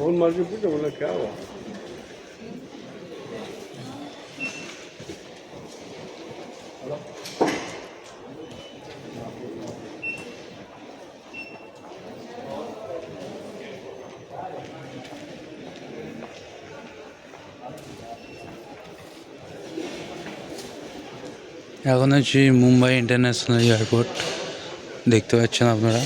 Onun marjı burada, burada kağıt. এখন আছি Mumbai international airport দেখতে পাচ্ছেন আপনারা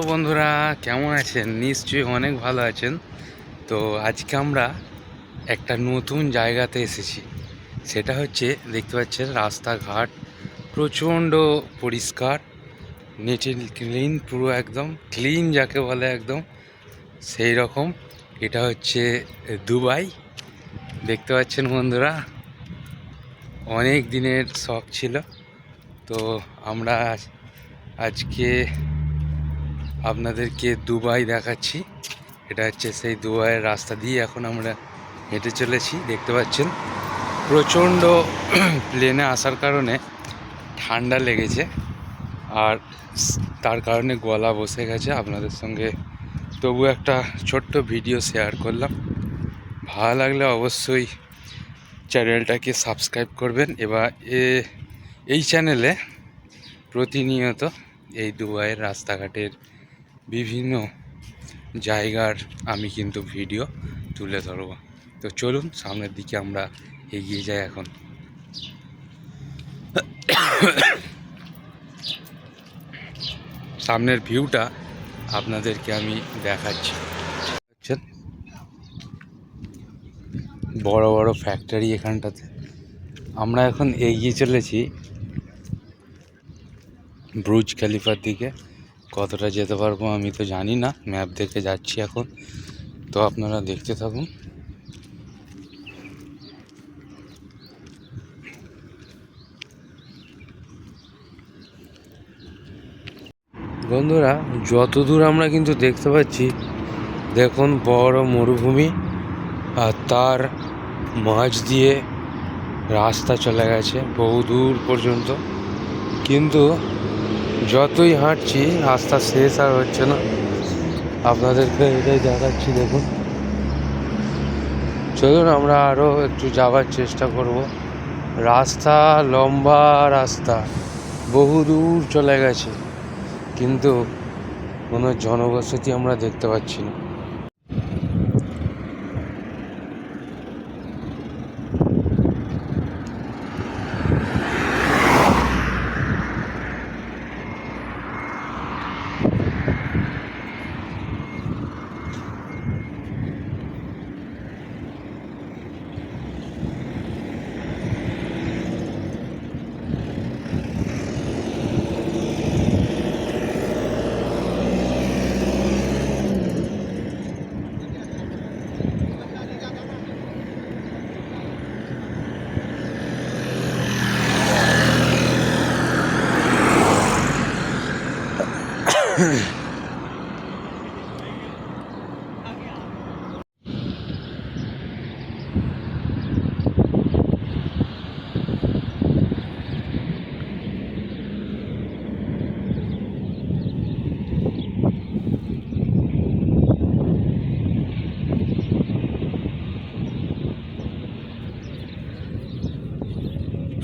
বন্ধুরা, কেমন আছেন? নিশ্চয়ই অনেক ভালো আছেন। তো আজকে আমরা একটা নতুন জায়গাতে এসেছি। সেটা হচ্ছে, দেখতে পাচ্ছেন, রাস্তাঘাট প্রচণ্ড পরিষ্কার। নেট ক্লিন পুরো একদম ক্লিন যাকে বলে একদম। সেই রকম। এটা হচ্ছে দুবাই। দেখতে পাচ্ছেন বন্ধুরা, অনেক দিনের শখ ছিল। তো আমরা আজকে আপনাদেরকে দুবাই দেখাচ্ছি। এটা হচ্ছে সেই দুবাইয়ের রাস্তা দিয়ে এখন আমরা হেঁটে চলেছি, দেখতে পাচ্ছেন। প্রচণ্ড প্লেনে আসার কারণে ঠান্ডা লেগেছে। আর তার কারণে গলা বসে গেছে আপনাদের সঙ্গে। তবু একটা ছোট্ট ভিডিও শেয়ার করলাম। ভালো লাগলে অবশ্যই চ্যানেলটাকে সাবস্ক্রাইব করবেন। এবার এ, এই চ্যানেলে প্রতিনিয়ত এই দুবাইয়ের রাস্তাঘাটের বিভিন্ন জায়গার আমি কিন্তু ভিডিও তুলে ধরবো। তো চলুন, সামনের দিকে আমরা এগিয়ে যাই এখন। সামনের ভিউটা আপনাদেরকে আমি দেখাচ্ছি? বড় বড় ফ্যাক্টরি এখানটাতে। আমরা এখন এগিয়ে চলেছি ব্রুজ খালিফার দিকে। কতটা যেতে পারব আমি তো জানি না। ম্যাপ দেখে যাচ্ছি এখন। তো আপনারা দেখতে থাকুন। বন্ধুরা যত দূর আমরা কিন্তু দেখতে পাচ্ছি, দেখুন বড় মরুভূমি আর তার মাঝ দিয়ে রাস্তা চলে গেছে বহু দূর পর্যন্ত। কিন্তু যতই হাঁটছি, রাস্তা শেষ আর হচ্ছে না। আপনাদেরকে এটাই দেখাচ্ছি দেখুন। চলুন, আমরা আরও একটু যাওয়ার চেষ্টা করব। রাস্তা লম্বা রাস্তা, বহু দূর চলে গেছে, কিন্তু কোনো জনবসতি আমরা দেখতে পাচ্ছি না।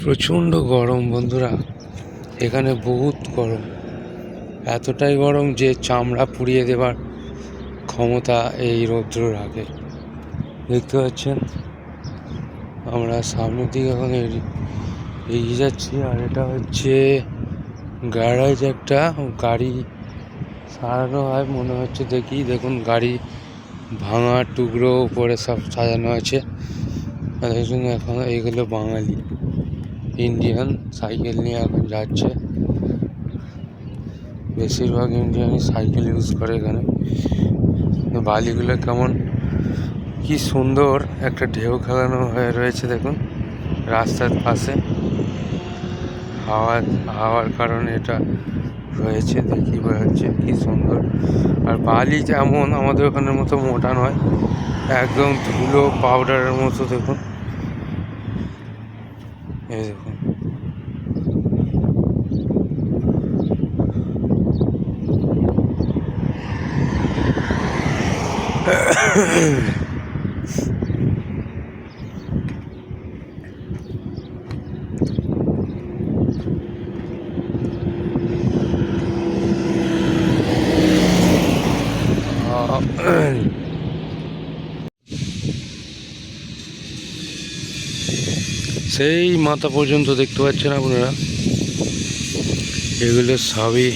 প্রচণ্ড গরম বন্ধুরা। এখানে বহুত গরম। এতটাই গরম যে চামড়া পুড়িয়ে দেবার ক্ষমতা এই রৌদ্র রাখে দেখতে পাচ্ছেন? আমরা সামনের দিকে এখন এগিয়ে যাচ্ছি আর এটা হচ্ছে গ্যারাজ একটা। গাড়ি সারানো হয়, মনে হচ্ছে দেখি। দেখুন, গাড়ি ভাঙা টুকরো উপরে সব সাজানো আছে। এখন এইগুলো বাঙালি। ইন্ডিয়ান সাইকেল নিয়ে এখন যাচ্ছে। বেশিরভাগ ইন্ডিয়ানই সাইকেল ইউজ করে এখানে। বালিগুলো কেমন, কি সুন্দর একটা ঢেউ খেলানো হয়ে রয়েছে দেখুন। রাস্তার পাশে। হাওয়া হাওয়ার কারণে এটা রয়েছে দেখি যাচ্ছে কি সুন্দর। আর বালি যেমন আমাদের ওখানের মতো মোটা নয়, একদম ধুলো পাউডারের মতো দেখুন। এই দেখুন। সেই মাথা পর্যন্ত দেখতে পাচ্ছেন আপনারা। এগুলো সবই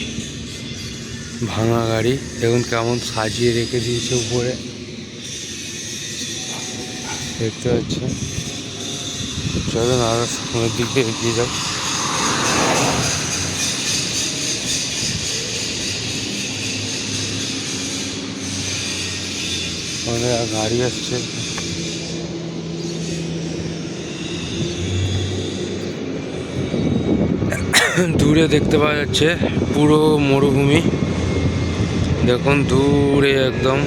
ভাঙা গাড়ি। দেখুন কেমন সাজিয়ে রেখে দিয়েছে উপরে। দেখতে পাচ্ছেন? চলুন আরও সামনের দিকে এগিয়ে যাও গাড়ি আসছে। দূরে দেখতে পাওয়া যাচ্ছে পুরো মরুভূমি। দেখুন দূরে একদম